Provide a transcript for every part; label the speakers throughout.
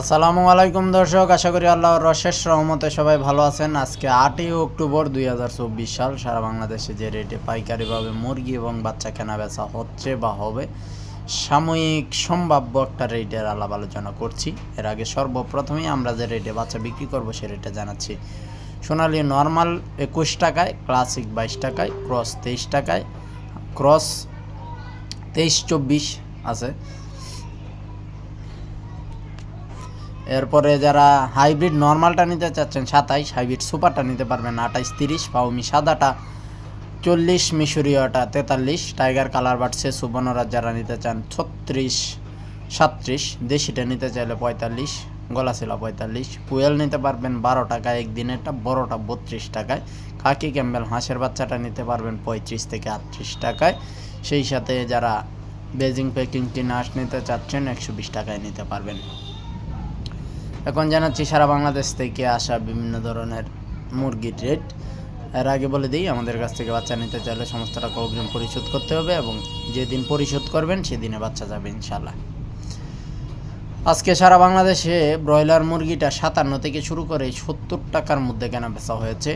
Speaker 1: আসসালামু আলাইকুম দর্শক, আশা করি আল্লাহর রশেষ রহমতে সবাই ভালো আছেন। আজকে আটই অক্টোবর দুই হাজার চব্বিশ সাল, সারা বাংলাদেশে যে রেটে পাইকারিভাবে মুরগি এবং বাচ্চা কেনা বেচা হচ্ছে বা হবে, সাময়িক সম্ভাব্য একটা রেটের আলাপ আলোচনা করছি। এর আগে সর্বপ্রথমেই আমরা যে রেটে বাচ্চা বিক্রি করব সে রেটে জানাচ্ছি। সোনালি নর্মাল একুশ টাকায়, ক্লাসিক বাইশ টাকায়, ক্রস তেইশ টাকায়, ক্রস তেইশ চব্বিশ আছে। এরপরে যারা হাইব্রিড নর্মালটা নিতে চাচ্ছেন, সাতাইশ, হাইব্রিড সুপারটা নিতে পারবেন, আঠাইশ, তিরিশ পাউমি সাদাটা, চল্লিশ মিশরীয়টা তেতাল্লিশ, টাইগার কালার বাড়ছে সুবর্ণরাজ যারা নিতে চান, ছত্রিশ সাত্রিশ দেশিটা নিতে চাইলে পঁয়তাল্লিশ, গলাশিলা পঁয়তাল্লিশ কুয়েল নিতে পারবেন বারো টাকায়, একদিনেরটা বড়টা বত্রিশ টাকায়, খাকি ক্যাম্বেল হাঁসের বাচ্চাটা নিতে পারবেন পঁয়ত্রিশ থেকে আটত্রিশ টাকায়। সেই সাথে যারা বেজিং পেকিং টিন নিতে চাচ্ছেন, একশো বিশ টাকায় নিতে পারবেন। এখন জানাচ্ছি সারা বাংলাদেশ থেকে আসা বিভিন্ন ধরনের মুরগির রেট এর আগে বলে দিই, আমাদের কাছ থেকে বাচ্চা নিতে চাইলে সমস্ত টাকা অগ্রিম পরিশোধ করতে হবে এবং যেদিন পরিশোধ করবেন সেদিনে বাচ্চা যাবে ইনশাল্লাহ আজকে সারা বাংলাদেশে ব্রয়লার মুরগিটা সাতান্ন থেকে শুরু করে সত্তর টাকার মধ্যে কেনা বেচা হয়েছে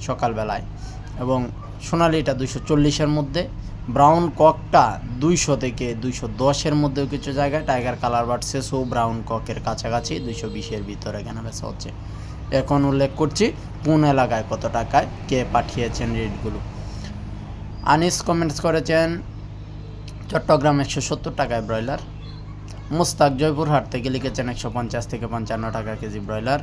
Speaker 1: সকালবেলায় এবং সোনালিটা দুশো চল্লিশের মধ্যে। ব্রাউন ককটা দুইশো থেকে দুইশো দশের মধ্যেও কিছু জায়গায়, টাইগার কালার বাট শেষও ব্রাউন ককের কাছাকাছি, দুইশো বিশের ভিতরে কেনা বেচা হচ্ছে। এখন উল্লেখ করছি কোন এলাকায় কত টাকায় কে পাঠিয়েছেন রেটগুলো। আনিস কমেন্টস করেছেন, চট্টগ্রাম একশো সত্তর টাকায় ব্রয়লার। মুস্তাক জয়পুরহাট থেকে লিখেছেন একশো পঞ্চাশ থেকে পঞ্চান্ন টাকা কেজি ব্রয়লার।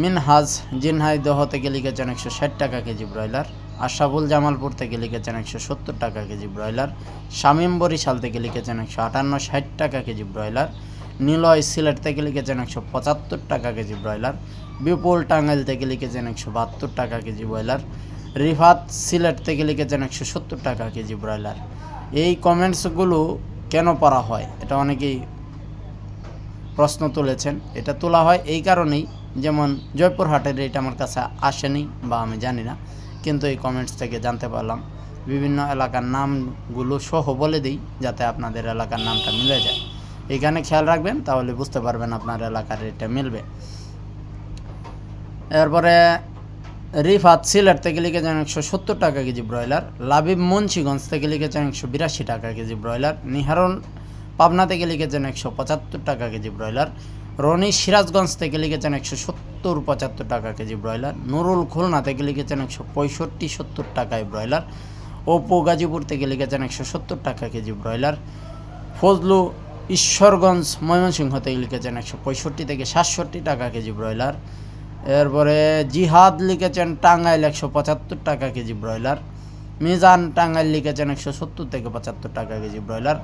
Speaker 1: মিনহাজ জিনহাই দহ থেকে লিখেছেন একশো ষাট টাকা কেজি ব্রয়লার। আশাফুল জামালপুর থেকে লিখেছেন একশো সত্তর টাকা কেজি ব্রয়লার। শামীম বরিশাল থেকে লিখেছেন একশো আটান্ন ষাট টাকা কেজি ব্রয়লার। নিলয় সিলেট থেকে লিখেছেন একশো পঁচাত্তর টাকা কেজি ব্রয়লার। বিপুল টাঙ্গাইল থেকে লিখেছেন একশো বাহাত্তর টাকা কেজি ব্রয়লার। রিফাত সিলেট থেকে লিখেছেন একশো সত্তর টাকা কেজি ব্রয়লার। এই কমেন্টসগুলো কেন পড়া হয়? এটা অনেকেই প্রশ্ন তুলেছেন। এটা তোলা হয় এই কারণেই, যেমন জয়পুরহাটের এটা আমার কাছে আসেনি বা আমি জানি না। কিন্তু এই কমেন্টস থেকে জানতে পারলাম। বিভিন্ন এলাকার নামগুলো সহ বলে দিই, যাতে আপনাদের এলাকার নামটা মিলে যায়। এখানে খেয়াল রাখবেন, তাহলে বুঝতে পারবেন আপনার এলাকার রেটটা মিলবে। এরপরে, রিফাত সিলেট থেকে লিখেছেন একশো সত্তর টাকা কেজি ব্রয়লার, লাবিব মুন্সিগঞ্জ থেকে লিখেছেন একশো বিরাশি টাকা কেজি ব্রয়লার নিহারুল পাবনা থেকে লিখেছেন একশো পঁচাত্তর টাকা কেজি ব্রয়লার রনি সিরাজগঞ্জ থেকে লিখেছেন একশো সত্তর পঁচাত্তর টাকা কেজি ব্রয়লার। নুরুল খুলনা থেকে লিখেছেন একশো পঁয়ষট্টি সত্তর টাকায় ব্রয়লার। ওপো গাজীপুর থেকে লিখেছেন একশো সত্তর টাকা কেজি ব্রয়লার। ফজলু ঈশ্বরগঞ্জ ময়মনসিংহ থেকে লিখেছেন একশো পঁয়ষট্টি থেকে সাতষট্টি টাকা কেজি ব্রয়লার। এরপরে জিহাদ লিখেছেন টাঙ্গাইল একশো পঁচাত্তর টাকা কেজি ব্রয়লার। মিজান টাঙ্গাইল লিখেছেন একশো সত্তর থেকে পঁচাত্তর টাকা কেজি ব্রয়লার।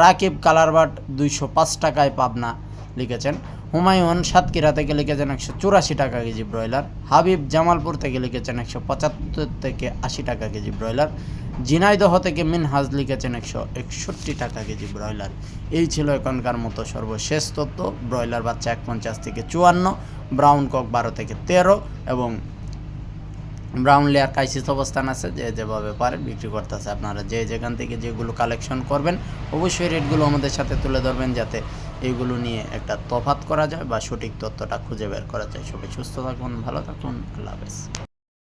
Speaker 1: রাকিব কালারবাট দুইশো পাঁচ টাকায় পাবনা। লিখেছেন। হুমায়ুন সাতক্ষীরা থেকে লিখেছেন একশো চুরাশি টাকা কেজি ব্রয়লার। হাবিব জামালপুর থেকে লিখেছেন একশো পঁচাত্তর থেকে আশি টাকা কেজি ব্রয়লার। জিনাইদহ থেকে মিনহাজ লিখেছেন একশো একষট্টি টাকা কেজি ব্রয়লার। এই ছিল এখনকার মতো সর্বশেষ তথ্য। ব্রয়লার বাচ্চা এক পঞ্চাশ থেকে চুয়ান্ন, ব্রাউন কক বারো থেকে তেরো এবং ব্রাউন লেয়ার ক্রাইসিস অবস্থান আছে, যে যেভাবে পারে বিক্রি করতেছে আপনারা। যে যেখান থেকে যেগুলো কালেকশন করবেন, অবশ্যই রেটগুলো আমাদের সাথে তুলে ধরবেন যাতে এইগুলো নিয়ে একটা তফাত করা যায় বা সঠিক তথ্যটা খুঁজে বের করা যায়। সবাই সুস্থ থাকুন, ভালো থাকুন, আল্লাহ হাফেজ।